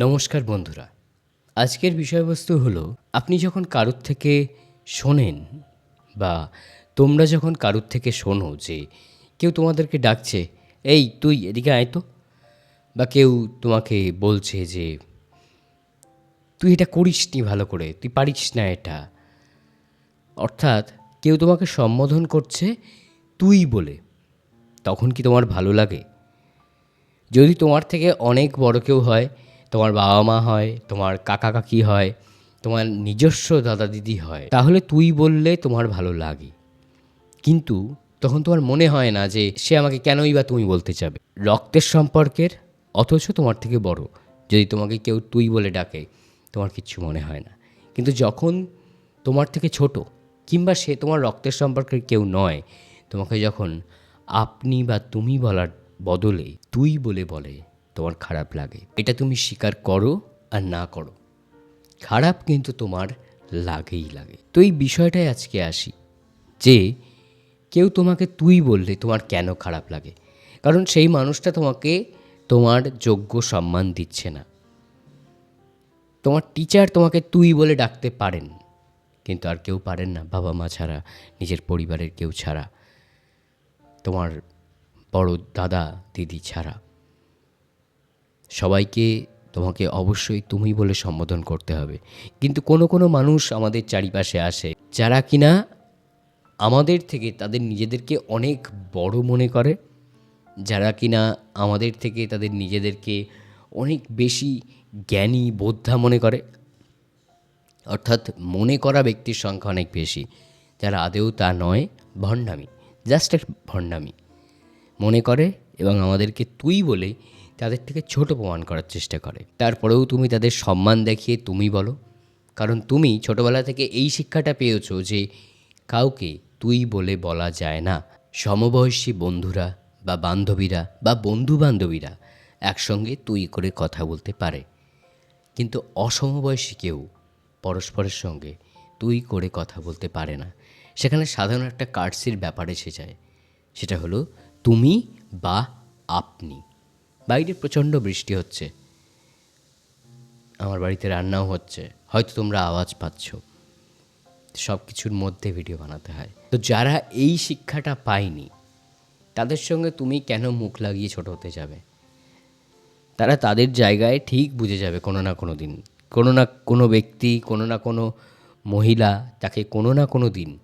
নমস্কার বন্ধুরা। আজকের বিষয়বস্তু হলো, আপনি যখন কারুর থেকে শোনেন বা তোমরা যখন কারুর থেকে শোনো যে কেউ তোমাদেরকে ডাকছে, এই, তুই এদিকে আয় তো। বা কেউ তোমাকে বলছে যে, তুই এটা করিস নি ভালো করে, তুই পারিস না এটা। অর্থাৎ কেউ তোমাকে সম্বোধন করছে, তুই বলে, তখন কি তোমার ভালো লাগে? যদি তোমার থেকে অনেক বড় কেউ হয় তোমার বাবা মা হয়, তোমার কাকা কাকি হয়, তোমার নিজস্ব দাদা দিদি হয়, তাহলে তুই বললে তোমার ভালো লাগে। কিন্তু তখন তোমার মনে হয় না যে সে আমাকে কেনই বা তুমি বলতে চাবে। রক্তের সম্পর্কের, অথচ তোমার থেকে বড়। যদি তোমাকে কেউ তুই বলে ডাকে, তোমার কিচ্ছু মনে হয় না। কিন্তু যখন তোমার থেকে ছোট, কিংবা সে তোমার রক্তের সম্পর্কের কেউ নয়, তোমাকে যখন আপনি বা তুমি বলার বদলে তুই বলে বলে তোমার খারাপ লাগে। এটা তুমি স্বীকার করো আর না করো। খারাপ কিন্তু তোমার লাগেই লাগে। তো এই বিষয়টাই আজকে আসি যে, কেউ তোমাকে তুই বললে তোমার কেন খারাপ লাগে? কারণ সেই মানুষটা তোমাকে তোমার যোগ্য সম্মান দিচ্ছে না। তোমার টিচার তোমাকে তুই বলে ডাকতে পারেন, কিন্তু আর কেউ পারেন না। বাবা মা ছাড়া, নিজের পরিবারের কেউ ছাড়া, তোমার বড় দাদা, দিদি ছাড়া। সবাইকে তোমাকে অবশ্যই তুমি বলে সম্বোধন করতে হবে। কিন্তু কোনো কোনো মানুষ আমাদের চারিপাশে আসে, যারা কিনা আমাদের থেকে তাদের নিজেদেরকে অনেক বড় মনে করে, যারা কিনা আমাদের থেকে তাদের নিজেদেরকে অনেক বেশি জ্ঞানী, বোদ্ধা মনে করে। অর্থাৎ মনে করা ব্যক্তির সংখ্যা অনেক বেশি, যারা আদেও তা নয়, ভণ্ডামি জাস্ট এক ভণ্ডামি। মনে করে এবং আমাদেরকে তুই বলে তাদের থেকে ছোট প্রমাণ করার চেষ্টা করে। তারপরেও তুমি তাদের সম্মান দেখিয়ে তুমি বলো। কারণ তুমি ছোটবেলা থেকে এই শিক্ষাটা পেয়েছ যে কাউকে তুই বলে বলা যায় না। সমবয়সী বন্ধুরা বা বান্ধবীরা বা বন্ধু বান্ধবীরা একসঙ্গে তুই করে কথা বলতে পারে। কিন্তু অসমবয়সী কেউ পরস্পরের সঙ্গে তুই করে কথা বলতে পারে না। সেখানে সাধারণ একটা কার্ডসির ব্যাপার এসে যায়। সেটা হলো, তুমি বা আপনি। বাইরে প্রচণ্ড বৃষ্টি হচ্ছে। আমার বাড়িতে রান্নাও হচ্ছে। হয়তো তোমরা আওয়াজ পাচ্ছ। সব কিছুর মধ্যে ভিডিও বানাতে হয়। তো যারা এই শিক্ষাটা পায়নি, তাদের সঙ্গে তুমি কেন মুখ লাগিয়ে ছোট হতে যাবে? তারা তাদের জায়গায় ঠিক বুঝে যাবে কোনো না কোনো দিন। কোনো না কোনো ব্যক্তি, কোনো না কোনো মহিলা তাকে কোনো না কোনো দিন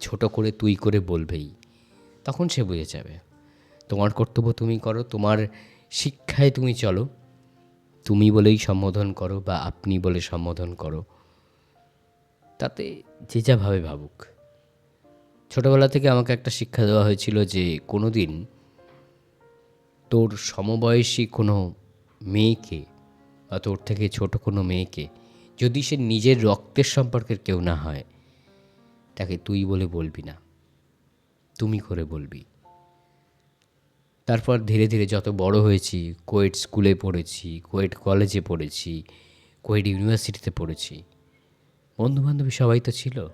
ছোট করে তুই করে বলবেই। তখন সে বুঝে যাবে। তোমার কর্তব্য তুমি করো, তোমার শিক্ষায় তুমি চলো। তুমি বলেই সম্বোধন করো বা আপনি বলে সম্বোধন করো। তাতে যে যা ভাবে ভাবুক। ছোটোবেলা থেকে আমাকে একটা শিক্ষা দেওয়া হয়েছিল যে কোনো দিন তোর সমবয়সী কোনো মেয়েকে বা তোর থেকে ছোট কোনো মেয়েকে যদি সে নিজের রক্তের সম্পর্কের কেউ না হয়, তাকে তুই বলে বলবি না। তুমি করে বলবি। তারপর ধীরে ধীরে যত বড় হয়েছি, কোয়েট স্কুলে পড়েছি, কোয়েট কলেজে পড়েছি, কোয়েট ইউনিভার্সিটিতে পড়েছি, বন্ধুবান্ধবী সবাই তো ছিল।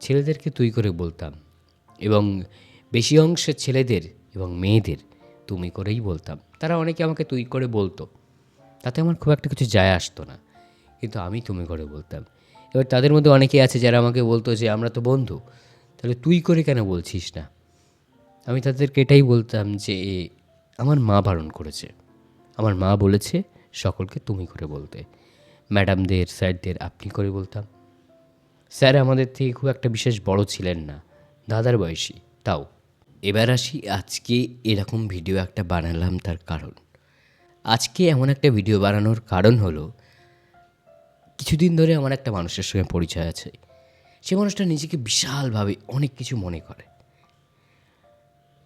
ছেলেদেরকে তুই করে বলতাম এবং বেশি অংশের ছেলেদের এবং মেয়েদের তুমি করেই বলতাম। তারা অনেকে আমাকে তুই করে বলতো। তাতে আমার খুব একটা কিছু যায় আসতো না। কিন্তু আমি তুমি করে বলতাম। এবার তাদের মধ্যে অনেকেই আছে যারা আমাকে বলতো যে, আমরা তো বন্ধু, তাহলে তুই করে কেন বলছিস না? আমি তাদেরকে এটাই বলতাম যে, আমার মা বারণ করেছে। আমার মা বলেছে সকলকে তুমি করে বলতে। ম্যাডামদের, স্যারদের আপনি করে বলতাম। স্যার আমাদের থেকে খুব একটা বিশেষ বড় ছিলেন না। দাদার বয়সী, তাও। এবার আসি আজকে এরকম ভিডিও একটা বানালাম তার কারণ। আজকে এমন একটা ভিডিও বানানোর কারণ হলো, কিছুদিন ধরে আমার একটা মানুষের সঙ্গে পরিচয় আছে। সে মানুষটা নিজেকে বিশালভাবে অনেক কিছু মনে করে।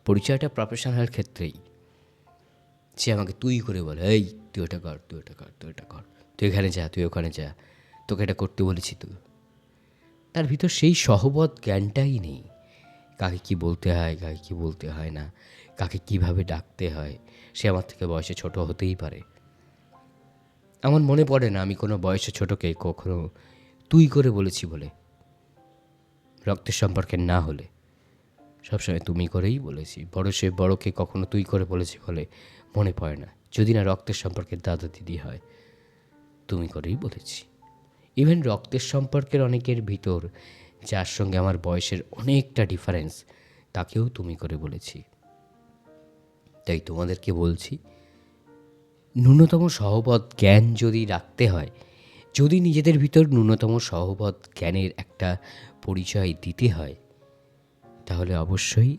পরিচয়টা প্রফেশনাল ক্ষেত্রেই। সে আমাকে তুই করে বলে, এই, তুই ওটা কর, তুই ওটা কর, তুই ওটা কর, তুই এখানে যা, তুই ওখানে যা, তোকে এটা করতে বলেছি তুই তার ভিতর সেই সহবত জ্ঞানটাই নেই। কাকে কি বলতে হয়, কাকে কি বলতে হয় না, কাকে কীভাবে ডাকতে হয়, সে আমার থেকে বয়সে ছোট হতেই পারে। আমার মনে পড়ে না আমি কোনো বয়সে ছোটকে কখনো তুই করে বলেছি বলে, রক্তের সম্পর্কে না হলে। সবসময় তুমি করেই বলেছি। বড় সে বড়কে কখনো তুই করে বলেছি বলে মনে পড়ে না। যদি না রক্তের সম্পর্কে দাদা দিদি হয়, তুমি করেই বলেছি। ইভেন রক্তের সম্পর্কের অনেকের ভিতর, যার সঙ্গে আমার বয়সের অনেকটা ডিফারেন্স তাকেও তুমি করে বলেছি। তাই তোমাদেরকে বলছি, ন্যূনতম সহবত জ্ঞান যদি রাখতে হয়, যদি নিজেদের ভিতর ন্যূনতম সহবত জ্ঞানের একটা পরিচয় দিতে হয় তাহলে অবশ্যই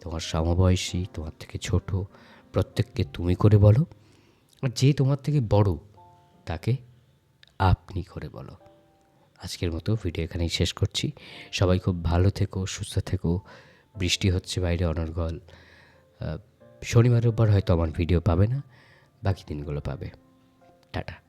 তোমার সমবয়সী, তোমার থেকে ছোট, প্রত্যেককে তুমি করে বলো। আর যে তোমার থেকে বড়, তাকে আপনি করে বলো। আজকের মতো ভিডিও এখানেই শেষ করছি। সবাই খুব ভালো থেকো, সুস্থ থেকো। বৃষ্টি হচ্ছে বাইরে অনর্গল। শনিবার রোববার হয়তো আমার ভিডিও পাবে না, বাকি দিনগুলো পাবে। টাটা।